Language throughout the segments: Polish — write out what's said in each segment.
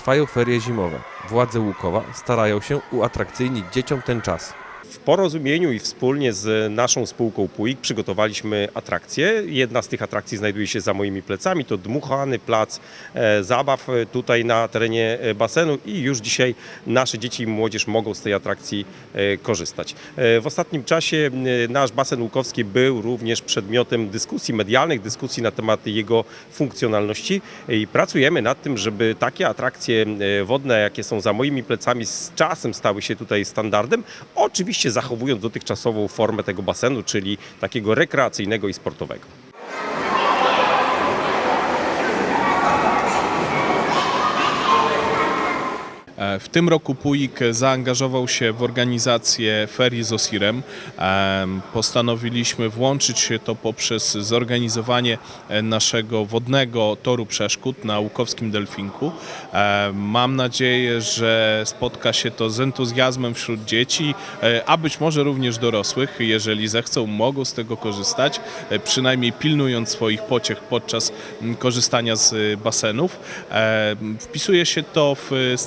trwają ferie zimowe. Władze Łukowa starają się uatrakcyjnić dzieciom ten czas. W porozumieniu i wspólnie z naszą spółką PUIK przygotowaliśmy atrakcje. Jedna z tych atrakcji znajduje się za moimi plecami. To dmuchany plac e, zabaw e, tutaj na terenie e, basenu i już dzisiaj nasze dzieci i młodzież mogą z tej atrakcji korzystać. W ostatnim czasie nasz basen łukowski był również przedmiotem dyskusji medialnych, dyskusji na temat jego funkcjonalności i pracujemy nad tym, żeby takie atrakcje wodne, jakie są za moimi plecami, z czasem stały się tutaj standardem. Oczywiście zachowując dotychczasową formę tego basenu, czyli takiego rekreacyjnego i sportowego. W tym roku PUIK zaangażował się w organizację ferii z OSIRem. Em, Postanowiliśmy włączyć się to poprzez zorganizowanie e, naszego wodnego toru przeszkód na Łukowskim Delfinku. E, Mam nadzieję, że spotka się to z entuzjazmem wśród dzieci, e, a być może również dorosłych, jeżeli zechcą, mogą z tego korzystać, e, przynajmniej pilnując swoich pociech podczas korzystania z e, basenów. E, Wpisuje się to w e,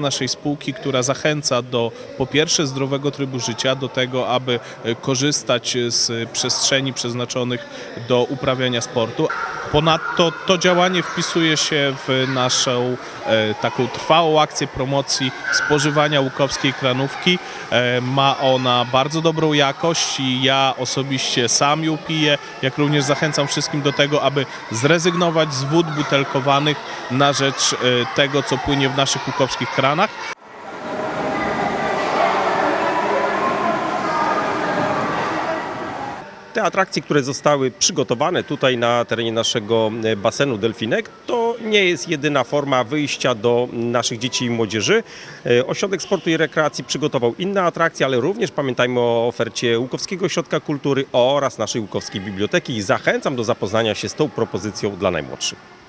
naszej spółki, która zachęca do po pierwsze zdrowego trybu życia, do tego, aby e, korzystać z przestrzeni przeznaczonych do uprawiania sportu. Ponadto to działanie wpisuje się w naszą e, taką trwałą akcję promocji spożywania łukowskiej kranówki. E, ma ona bardzo dobrą jakość i ja osobiście sam ją piję, jak również zachęcam wszystkim do tego, aby zrezygnować z wód butelkowanych na rzecz e, tego, co płynie w naszych łukowskich kranach. Te atrakcje, które zostały przygotowane tutaj na terenie naszego e, basenu Delfinek, to nie jest jedyna forma wyjścia do naszych dzieci i młodzieży. E, Ośrodek Sportu i Rekreacji przygotował inne atrakcje, ale również pamiętajmy o ofercie Łukowskiego Ośrodka Kultury oraz naszej Łukowskiej Biblioteki zachęcam do zapoznania się z tą propozycją dla najmłodszych.